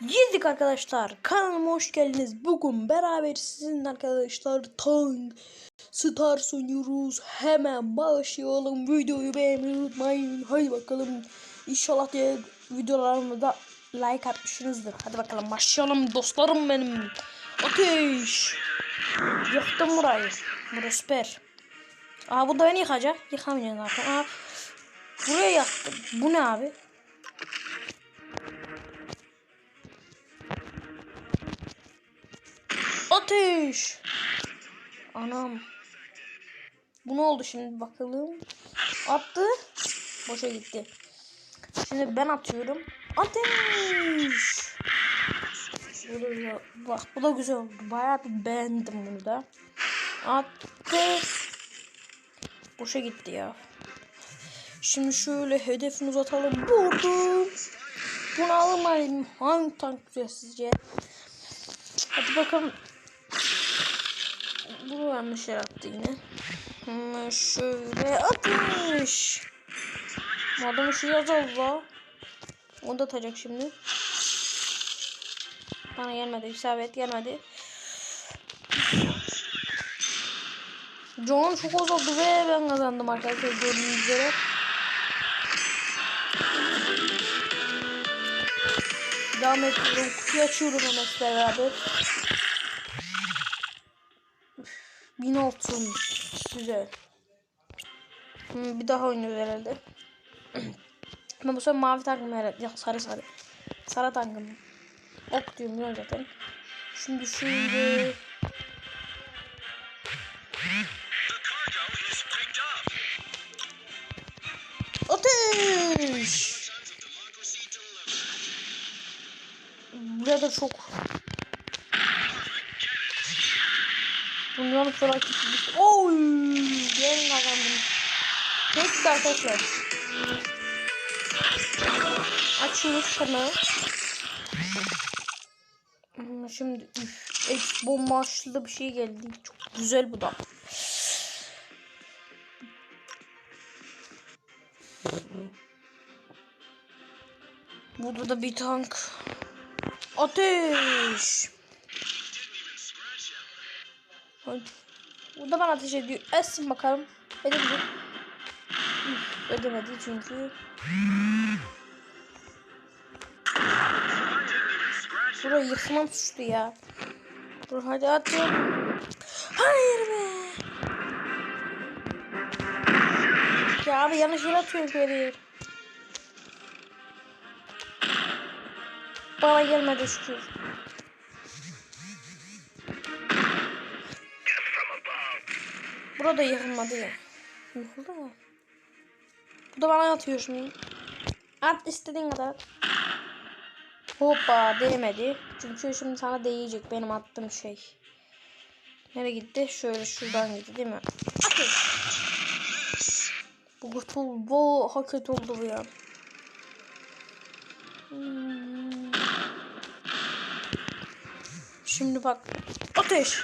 Girdik arkadaşlar. Kanalıma hoş geldiniz. Bugün beraber sizinle arkadaşlar Tank Stars oynuyoruz. Hemen başlayalım. Videoyu beğenmeyi unutmayın. Hadi bakalım. İnşallah diye videolarımı da like atmışsınızdır. Hadi bakalım başlayalım dostlarım benim. Ateş. Yaktım burayı. Burası süper. Aa bu da beni yıkacak. Yıkamayacağım zaten. Aa, buraya yaktım. Bu ne abi? Ateş. Anam. Bu ne oldu şimdi bakalım. Attı. Boşa gitti. Şimdi ben atıyorum. Ateş. Bu da. Bak bu da güzel oldu. Bayağı bir beğendim bunu da. Attı. Boşa gitti ya. Şimdi şöyle hedefini uzatalım. Vurdum. Bunu almayayım. Hangi tank güzel sizce? Hadi bakalım. Bu yanlış yer attı yine. Hemen şöyle atmış. Adamı şu yazalım la. Onu da atacak şimdi. Bana gelmedi. İsabet gelmedi. John çok az oldu ve ben kazandım arkadaşlar gördüğünüz üzere. Devam ediyorum. Kutuyu açıyorum hemen beraber. 1000 altın. Güzel. Hmm, bir daha oynuyoruz herhalde. Ama bu sefer mavi takım herhalde. Yok sarı sarı. Sarı takım. Ok diyorum biliyorum zaten. Şimdi şöyle. Ateş! Burada çok Bundan sonra gitmiş. Oy! Ben kazandım. Peki arkadaşlar. Açıyoruz sana. Hmm, Şimdi üf, ex bombaşlı bir şey geldi. Çok güzel bu da. Burada da bir tank. Ateş. Hadi. Bu da bana ateş ediyor. Etsin bakalım. Edebilir. Üf, Edemedi çünkü. Burayı yıkmam suçlu ya. Dur hadi atın. Hayır be. Ya abi yanlış yere atıyor beni. Bana gelmedi şükür. Burada yıkılmadı ya. Yıkıldı mı? Bu da bana atıyor şimdi. At istediğin kadar. Hoppa değmedi. Çünkü şimdi sana değecek benim attığım şey. Nereye gitti? Şöyle şuradan gitti değil mi? Ateş. Bu kurtul, bu hak oldu bu ya. Hmm. Şimdi bak. Ateş.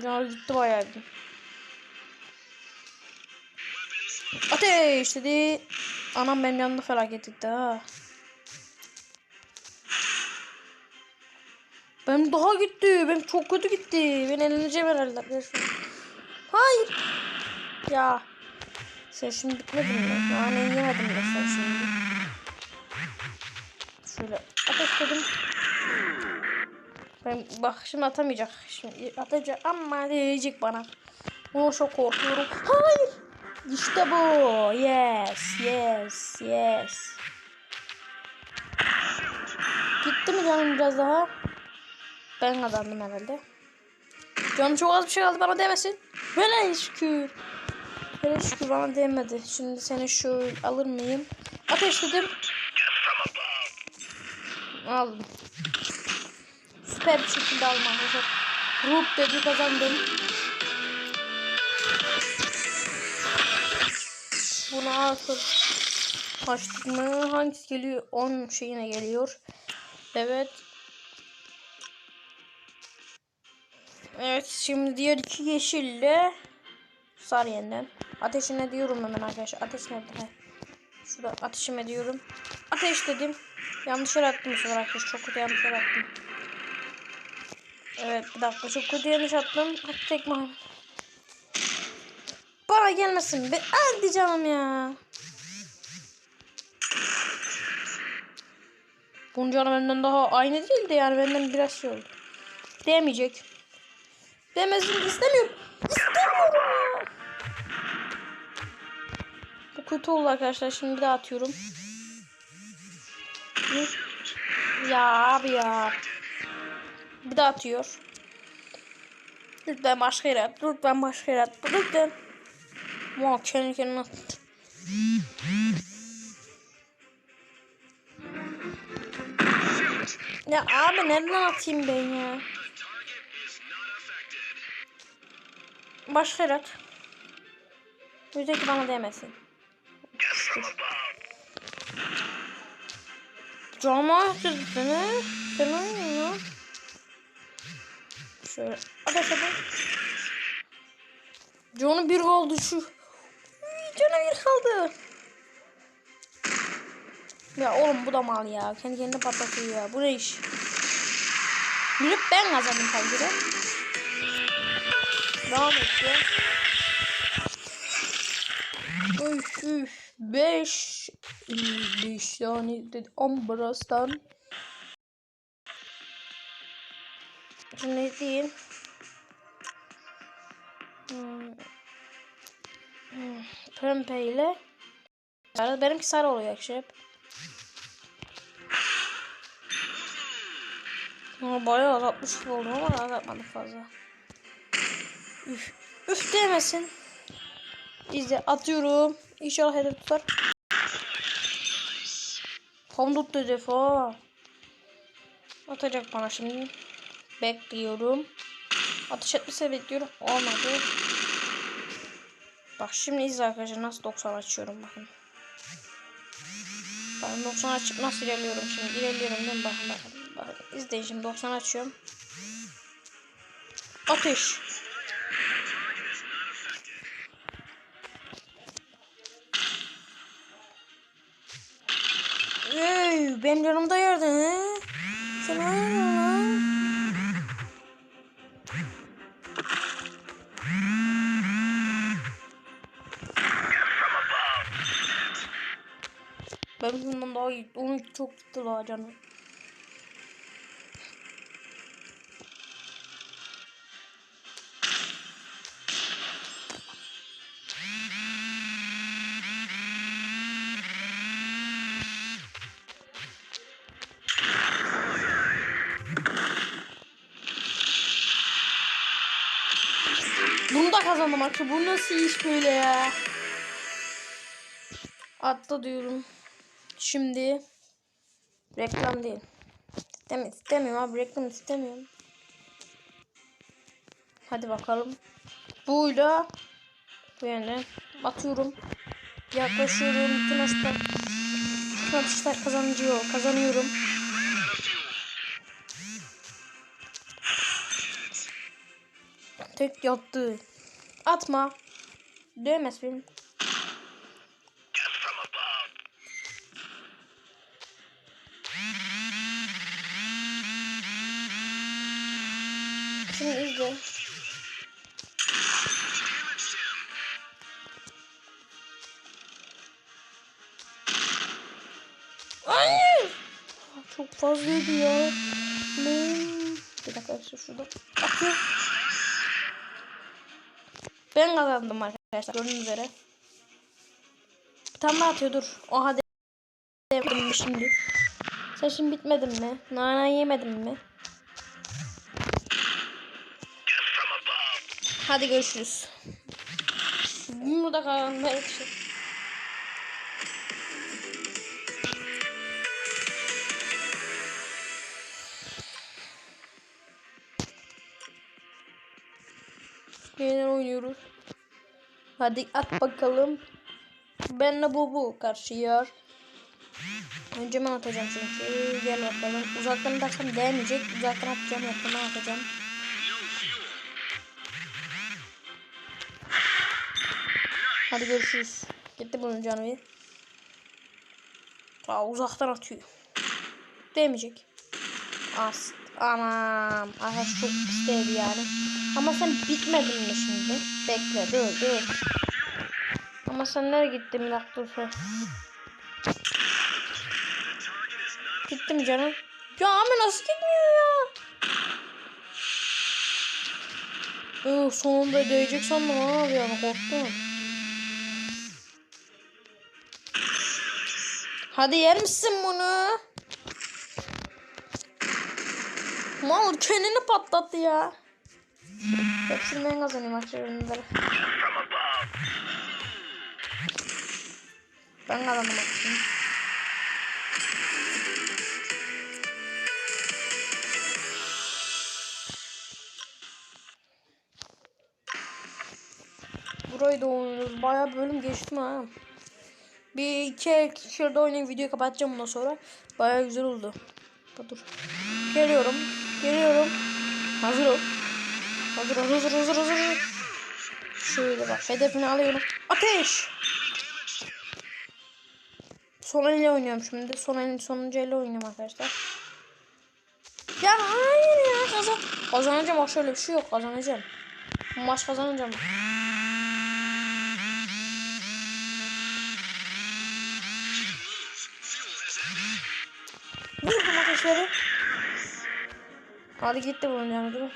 Ya gitti bayağı. Ateş dedi. Anam benim yanımda felaket etti ha. Benim daha gitti. Benim çok kötü gitti. Ben eğleneceğim herhalde arkadaşlar. Hayır. Ya. Sen şimdi bitmedin mi? Yani yemedim de sen şimdi. Şöyle ateşledim. Ben bak şimdi atamayacak. Şimdi atacak ama diyecek bana. Onu çok korkuyorum. Hayır. İşte bu. Yes, yes, yes. Gitti mi canım biraz daha? Ben kazandım herhalde. Canım çok az bir şey kaldı bana demesin. Böyle şükür. Böyle şükür bana değmedi. Şimdi seni şöyle alır mıyım? Ateşledim. Aldım. Süper bir şekilde aldım arkadaşlar. Rup dedi kazandım. Buna asıl açtık mı? Hangisi geliyor? 10 şeyine geliyor. Evet. Evet şimdi diğer iki yeşille sarı yeniden. Ateşine diyorum hemen arkadaşlar. Ateş nerede? He. Şurada ateşime diyorum. Ateş dedim. Yanlış yere attım bu sefer arkadaşlar. Çok kötü yanlış yere attım. Evet bir dakika çok kötü yanlış attım. Hadi tekme. Bana gelmesin be. Hadi canım ya. Bunun canı benden daha aynı değil de yani benden biraz şey oldu. Değmeyecek. Demezini istemiyorum. İstemiyorum. Bu kötü oldu arkadaşlar. Şimdi bir daha atıyorum. Ya abi ya. Bir daha atıyor. Lütfen başka yere at. Lütfen başka yere at. Lütfen. Ama kendi kendine attı. Ya abi nereden atayım ben ya? Başka yere at. Yüzdeki bana değmesin. Cama ne? Tamam ya. Şöyle. Hadi hadi. Canı bir şu. Uy, Canı bir kaldı. Ya oğlum bu da mal ya. Kendi kendine patlatıyor ya. Bu ne iş? Bilip ben kazandım tabii. Devam et ya. Üf üf. Beş. Beş tane dedi. Ambros'tan. Ne diyeyim? Hmm. Hmm. Pembe ile. Benimki sarı oluyor şey bayağı azaltmış gibi oldum ama azaltmadım fazla. Üf. Üf demesin. İzle atıyorum. İnşallah hedef tutar. Tam tuttu hedef ha. Atacak bana şimdi. Bekliyorum. Atış etmese bekliyorum. Olmadı. Bak şimdi izle arkadaşlar nasıl 90 açıyorum bakın. Ben 90 açıp nasıl ilerliyorum şimdi. İlerliyorum değil mi? Bakın bakın. Bakın izleyin şimdi 90 açıyorum. Atış. Ey, benim yanımda yerdin he? Sen hayır lan. Ben bundan daha iyi. Onu çok gitti daha canım. Bunu da kazandım artık. Bu nasıl iş böyle ya? Atla diyorum. Şimdi reklam değil. İstem istemiyorum abi reklam istemiyorum. Hadi bakalım. Buyla bu yönden atıyorum. Yaklaşıyorum. Bütün atışlar, bütün atışlar kazanıyor. Kazanıyorum. Tek yattı. Atma. Dövmez beni. İzle. Hayır. Çok fazlaydı ya. Ne? Bir dakika arkadaşlar şurada. Atıyor. Ben kazandım arkadaşlar gördüğünüz üzere. Bir tane daha atıyor dur. O hadi. Yemedim mi şimdi? Sen şimdi bitmedin mi? Nana yemedin mi? Hadi görüşürüz. Burada kalan belki. Yeniden oynuyoruz. Hadi at bakalım. Benle bu bu karşıya. Önce ben atacağım çünkü. Gel bakalım. Uzaktan atarsam değmeyecek. Uzaktan atacağım. Yakından atacağım. Hadi görüşürüz. Gitti bunun canı bir. Aa, uzaktan atıyor. Demeyecek. As. Anam. Arkadaş çok pis yani. Ama sen bitmedin mi şimdi? Bekle dur dur. Ama sen nereye gittin bir dakika dur. sen. Gitti mi canım? Ya ama nasıl gitmiyor ya? Oo, sonunda değecek sandım abi yani korktum. Hadi yer bunu? Mal kendini patlattı ya. Hepsini ben kazanayım akşamları. Ben kazandım akşamı. Burayı da oynuyoruz. Bayağı bölüm geçtim ha. Bir iki şurada oynayayım videoyu kapatacağım bundan sonra. Bayağı güzel oldu. Dur. Geliyorum. Geliyorum. Hazır ol. Hazır ol. Hazır hazır hazır. Şöyle bak. Hedefini alıyorum. Ateş. Son elle oynuyorum şimdi. Son elin sonuncu elle oynuyorum arkadaşlar. Ya hayır ya kazan. Kazanacağım şöyle bir şey yok kazanacağım. Maç kazanacağım. Vurdum ateşleri. Hadi gitti bunun yanı değil mi?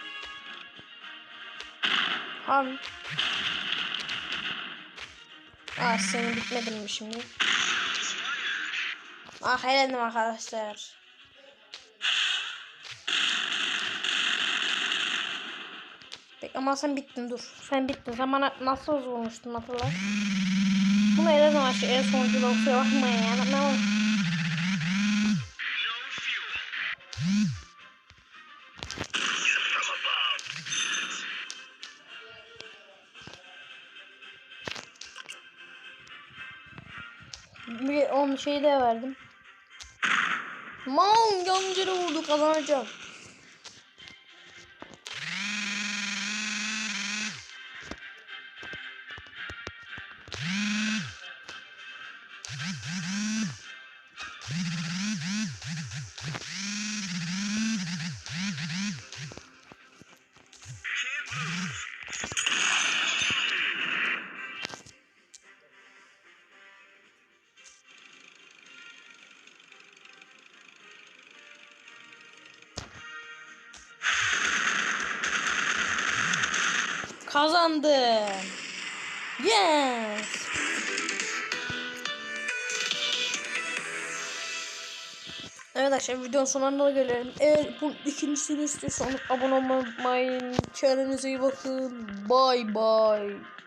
Ah senin bitmedin mi şimdi? Ah elendim arkadaşlar. Peki ama sen bittin dur. Sen bittin. Sen bana nasıl vurmuştun hatırla. Bunu elendim aşağı. En sonucu kusura bakmayın ya. Ne şeyi de verdim. Man yancıra vurdu kazanacağım. Kazandım. Yes. Evet arkadaşlar videonun sonuna gelelim. Eğer bu ikincisini istiyorsanız abone olmayı. Kendinize iyi bakın. Bye bye.